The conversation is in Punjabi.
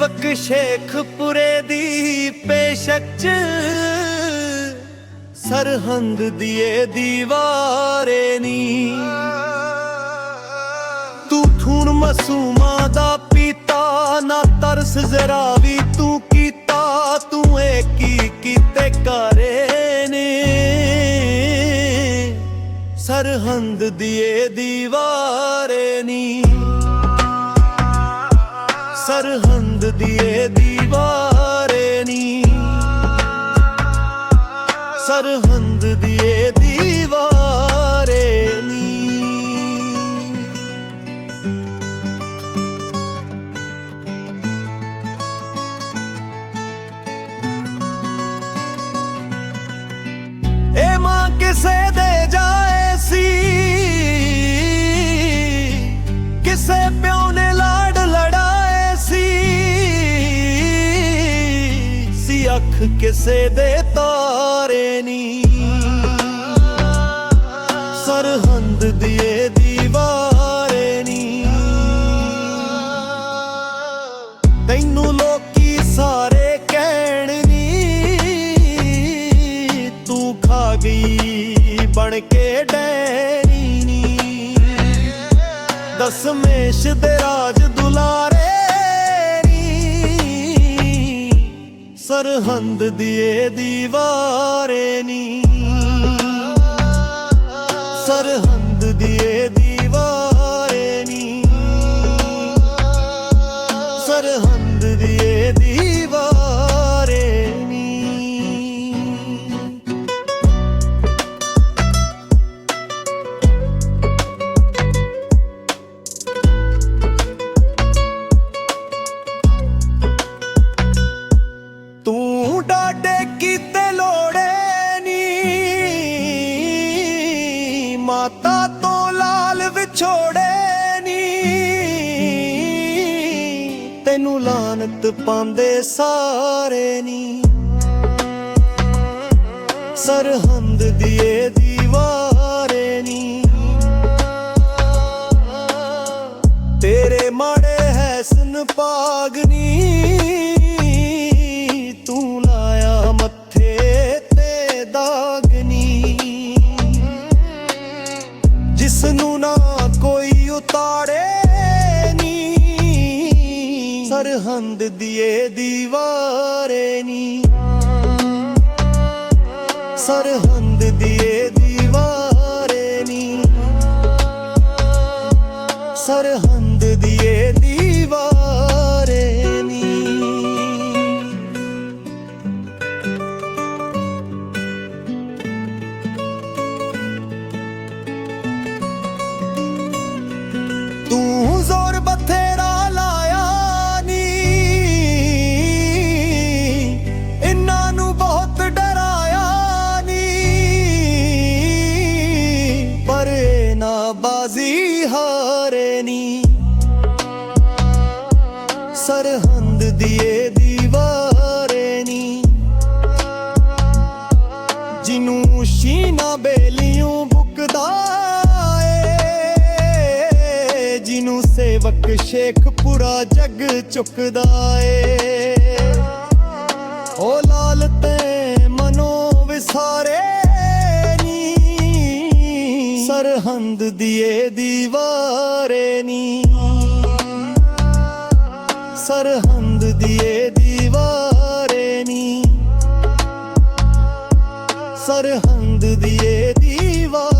ਸੇਵਕ ਸ਼ੇਖਪੁਰੇ ਦੀ ਪੇਸ਼ਕ ਚ ਸਰਹੰਦ ਦੀਏ ਦੀਵਾਰੇ ਨੀ। ਤੂੰ ਥੂਣ ਮਸੂਮਾ ਦਾ ਪੀਤਾ, ਨਾ ਤਰਸ ਜ਼ਰਾ ਵੀ ਤੂੰ ਕੀਤਾ, ਤੂੰ ਏ ਕੀ ਕੀਤੇ ਕਰੇ ਨੇ। ਸਰਹੰਦ ਦੀਏ ਦੀਵਾਰੇ ਨੀ। ਸਰਹੰਦ ਦੀਏ ਦੀਵਾਰੇ ਨੀ। ਸਰਹੰਦ ਦੀਏ ਦੀਵਾਰੇ ਨੀ। ਇਹ ਮਾਂ ਕਿਸੇ ਅੱਖ ਕਿਸੇ ਦੇ ਤਾਰੇ ਨੀ। ਸਰਹੰਦ ਦੀਏ ਦੀਵਾਰੇ ਨੀ। ਤੈਨੂੰ ਲੋਕੀ ਸਾਰੇ ਕਹਿਣ ਨੀ, ਤੂੰ ਖਾ ਗਈ ਬਣ ਕੇ ਡੈਣੀ ਨੀ। ਦਸਮੇਸ਼ ਦੇ ਰਾਜ ਦੁਲਾਰੇ ਸਰਹੰਦ ਦੀਏ ਦੀਵਾਰੇ ਨੀ। ਸਰਹੰਦ ਦੀਏ ਤੈਨੂੰ ਲਾਨਤ ਪਾਉਂਦੇ ਸਾਰੇ ਨੀ। ਸਰਹੰਦ ਦੀਏ ਦੀਵਾਰੇ ਨੀ। ਤੇਰੇ ਮਾੜੇ ਹੈਸਨ ਪਾਗਨੀ ਤੂੰ ਲਾਇਆ ਮੱਥੇ ਤੇ ਦਾਗਨੀ ਜਿਸ ਨੂੰ ਨਾ ਕੋਈ ਉਤਾਰੇ ਸਰਹੰਦ ਦੀਏ ਦੀਵਾਰੇ ਨੀ। ਸਰਹੰਦ ਦੀਏ ਦੀਵਾਰੇ ਨੀ। ਸਰਹੰਦ ਦੀਏ ਬਾਜ਼ੀ ਹਾਰੇ ਨੀ। ਸਰਹੰਦ ਦੀਏ ਦੀਵਾਰੇ ਨੀ। ਜਿਨੂੰ ਸ਼ੀਨਾ ਬੇਲੀਆਂ ਬੁਕਦਾ ਏ। ਜਿਨੂੰ ਸੇਵਕ ਸ਼ੇਖਪੁਰਾ ਜੱਗ ਚੁੱਕਦਾ ਏ। ਸਰਹੰਦ ਦੀਏ ਦੀਵਾਰੇ ਨੀ। ਸਰਹੰਦ ਦੀਏ ਦੀਵਾਰੇ ਨੀ। ਸਰਹੰਦ ਦੀਏ ਦੀਵਾਰੇ